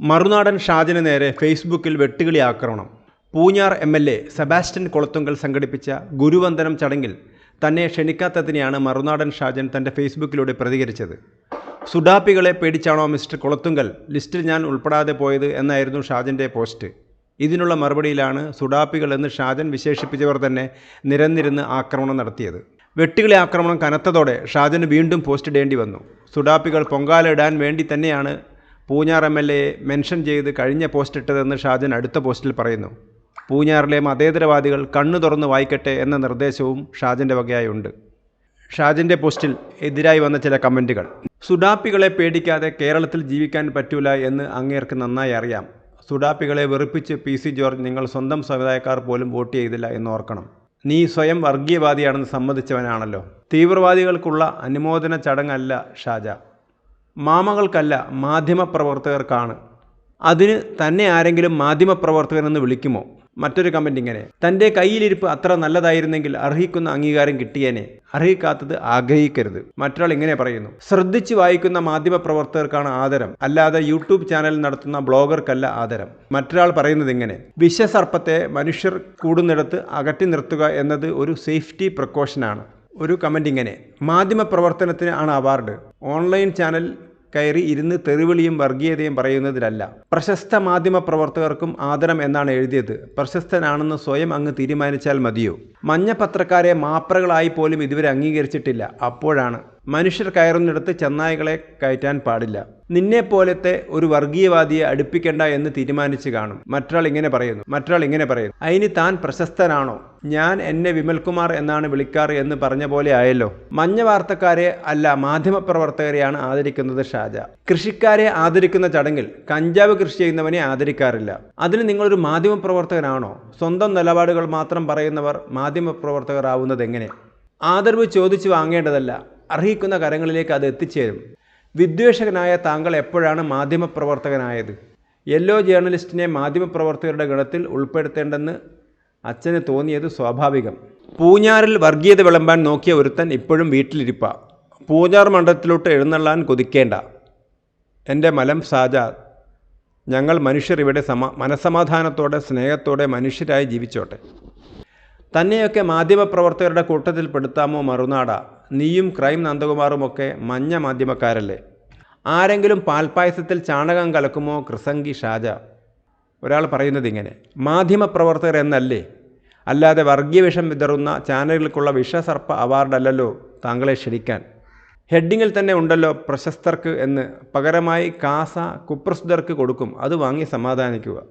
മറുനാടൻ ഷാജിന് നേരെ ഫേസ്ബുക്കിൽ വെട്ടുകിളി ആക്രമണം. Poonjar M L A Sebastian Kolathunkal സംഘടിപ്പിച്ച ഗുരുവന്ദനം ചടങ്ങിൽ തന്നെ ക്ഷണിക്കാത്തതിനെയാണ് മറുനാടൻ ഷാജൻ തന്റെ ഫേസ്ബുക്കിലൂടെ പ്രതികരിച്ചത്. സുഡാപ്പികളെ പേടിച്ചാണോ മിസ്റ്റർ കൊളത്തുങ്കൽ? ലിസ്റ്റിൽ ഞാൻ ഉൾപ്പെടാതെ പോയത് എന്നായിരുന്നു ഷാജന്റെ പോസ്റ്റ്. ഇതിനുള്ള മറുപടിയിലാണ് സുഡാപ്പികൾ എന്ന് ഷാജൻ വിശേഷിപ്പിച്ചവർ തന്നെ നിരന്നിരുന്ന് ആക്രമണം നടത്തിയത്. വെട്ടുകിളി ആക്രമണം കനത്തതോടെ ഷാജന് വീണ്ടും പോസ്റ്റ് ഇടേണ്ടി വന്നു. സുഡാപ്പികൾ പൊങ്കാല ഇടാൻ വേണ്ടി തന്നെയാണ് പൂഞ്ഞാർ എം എൽ എയെ മെൻഷൻ ചെയ്ത് കഴിഞ്ഞ പോസ്റ്റ് ഇട്ടതെന്ന് ഷാജൻ അടുത്ത പോസ്റ്റിൽ പറയുന്നു. പൂഞ്ഞാറിലെ മതേതരവാദികൾ കണ്ണു തുറന്ന് വായിക്കട്ടെ എന്ന നിർദ്ദേശവും ഷാജന്റെ വകയായുണ്ട്. ഷാജിന്റെ പോസ്റ്റിൽ എതിരായി വന്ന ചില കമന്റുകൾ സുഡാപ്പികളെ പേടിക്കാതെ കേരളത്തിൽ ജീവിക്കാൻ പറ്റൂല എന്ന് അങ്ങേർക്ക് നന്നായി അറിയാം. സുഡാപ്പികളെ വെറുപ്പിച്ച് പി സി ജോർജ് നിങ്ങൾ സ്വന്തം സമുദായക്കാർ പോലും വോട്ട് ചെയ്തില്ല എന്ന് ഓർക്കണം. നീ സ്വയം വർഗീയവാദിയാണെന്ന് സമ്മതിച്ചവനാണല്ലോ. തീവ്രവാദികൾക്കുള്ള അനുമോദന ചടങ്ങല്ല ഷാജ. മാമകൾക്കല്ല മാധ്യമപ്രവർത്തകർക്കാണ്. അതിന് തന്നെ ആരെങ്കിലും മാധ്യമപ്രവർത്തകനെന്ന് വിളിക്കുമോ? മറ്റൊരു കമന്റ് ഇങ്ങനെ. തന്റെ കയ്യിലിരിപ്പ് അത്ര നല്ലതായിരുന്നെങ്കിൽ അർഹിക്കുന്ന അംഗീകാരം കിട്ടിയേനെ. അർഹിക്കാത്തത് ആഗ്രഹിക്കരുത്. മറ്റൊരാൾ ഇങ്ങനെ പറയുന്നു. ശ്രദ്ധിച്ച് വായിക്കുന്ന മാധ്യമപ്രവർത്തകർക്കാണ് ആദരം. അല്ലാതെ യൂട്യൂബ് ചാനൽ നടത്തുന്ന ബ്ലോഗർക്കല്ല ആദരം. മറ്റൊരാൾ പറയുന്നത് ഇങ്ങനെ. വിഷസർപ്പത്തെ മനുഷ്യർ കൂടുന്നിടത്ത് അകറ്റി നിർത്തുക എന്നത് ഒരു സേഫ്റ്റി പ്രിക്കോഷനാണ് ഒരു കമന്റ് ഇങ്ങനെ. മാധ്യമപ്രവർത്തനത്തിന് ആണ് അവാർഡ് ഓൺലൈൻ ചാനൽ കയറി ഇരുന്ന് തെറിവിളിയും വർഗീയതയും പറയുന്നതിലല്ല. പ്രശസ്ത മാധ്യമ പ്രവർത്തകർക്കും ആദരം എന്നാണ് എഴുതിയത്. പ്രശസ്തനാണെന്ന് സ്വയം അങ്ങ് തീരുമാനിച്ചാൽ മതിയോ? മഞ്ഞ പത്രക്കാരെ മാപ്രകളായി പോലും ഇതുവരെ അംഗീകരിച്ചിട്ടില്ല. അപ്പോഴാണ്. മനുഷ്യർ കയറുന്നിടത്ത് ചെന്നായികളെ കയറ്റാൻ പാടില്ല. നിന്നെ പോലത്തെ ഒരു വർഗീയവാദിയെ അടുപ്പിക്കേണ്ട എന്ന് തീരുമാനിച്ചു കാണും. മറ്റൊരാൾ ഇങ്ങനെ പറയുന്നു മറ്റൊരാൾ ഇങ്ങനെ പറയുന്നു. അതിന് താൻ പ്രശസ്തനാണോ? ഞാൻ എന്നെ വിമൽകുമാർ എന്നാണ് വിളിക്കാറ് എന്ന് പറഞ്ഞ പോലെ ആയല്ലോ. മഞ്ഞ വാർത്തക്കാരെ അല്ല മാധ്യമപ്രവർത്തകരെയാണ് ആദരിക്കുന്നത് ഷാജ. കൃഷിക്കാരെ ആദരിക്കുന്ന ചടങ്ങിൽ കഞ്ചാവ് കൃഷി ചെയ്യുന്നവനെ ആദരിക്കാറില്ല. അതിന് നിങ്ങളൊരു മാധ്യമപ്രവർത്തകനാണോ? സ്വന്തം നിലപാടുകൾ മാത്രം പറയുന്നവർ മാധ്യമപ്രവർത്തകർ ആവുന്നത് എങ്ങനെ? ആദരവ് ചോദിച്ചു വാങ്ങേണ്ടതല്ല അർഹിക്കുന്ന കരങ്ങളിലേക്ക് അത് എത്തിച്ചേരും. വിദ്വേഷകനായ താങ്കൾ എപ്പോഴാണ് മാധ്യമപ്രവർത്തകനായത്? യെല്ലോ ജേർണലിസ്റ്റിനെ മാധ്യമപ്രവർത്തകരുടെ ഗണത്തിൽ ഉൾപ്പെടുത്തേണ്ടെന്ന് അച്ഛന് തോന്നിയത് സ്വാഭാവികം. പൂഞ്ഞാറിൽ വർഗീയത വിളമ്പാൻ നോക്കിയ ഒരുത്തൻ ഇപ്പോഴും വീട്ടിലിരിപ്പ. പൂഞ്ഞാർ മണ്ഡലത്തിലോട്ട് എഴുന്നള്ളാൻ കൊതിക്കേണ്ട. എന്റെ മലം സാജാദ് ഞങ്ങൾ മനുഷ്യർ ഇവിടെ സമ മനസമാധാനത്തോടെ സ്നേഹത്തോടെ മനുഷ്യരായി ജീവിച്ചോട്ടെ. തന്നെയൊക്കെ മാധ്യമപ്രവർത്തകരുടെ കൂട്ടത്തിൽ പെടുത്താമോ മറുനാട. നീയും ക്രൈം നന്ദകുമാറുമൊക്കെ മഞ്ഞ മാധ്യമക്കാരല്ലേ? ആരെങ്കിലും പാൽപ്പായസത്തിൽ ചാണകം കലക്കുമോ കൃസംഗി ഷാജ? ഒരാൾ പറയുന്നത് ഇങ്ങനെ മാധ്യമപ്രവർത്തകർ എന്നല്ലേ? അല്ലാതെ വർഗീയ വിഷം വിതറുന്ന ചാനലുകൾക്കുള്ള വിഷസർപ്പ അവാർഡല്ലല്ലോ താങ്കളെ ക്ഷണിക്കാൻ. ഹെഡിങ്ങിൽ തന്നെ ഉണ്ടല്ലോ പ്രശസ്തർക്ക് എന്ന് പകരമായി കാസ കുപ്രസിദ്ധർക്ക് കൊടുക്കും അത് വാങ്ങി സമാധാനിക്കുക.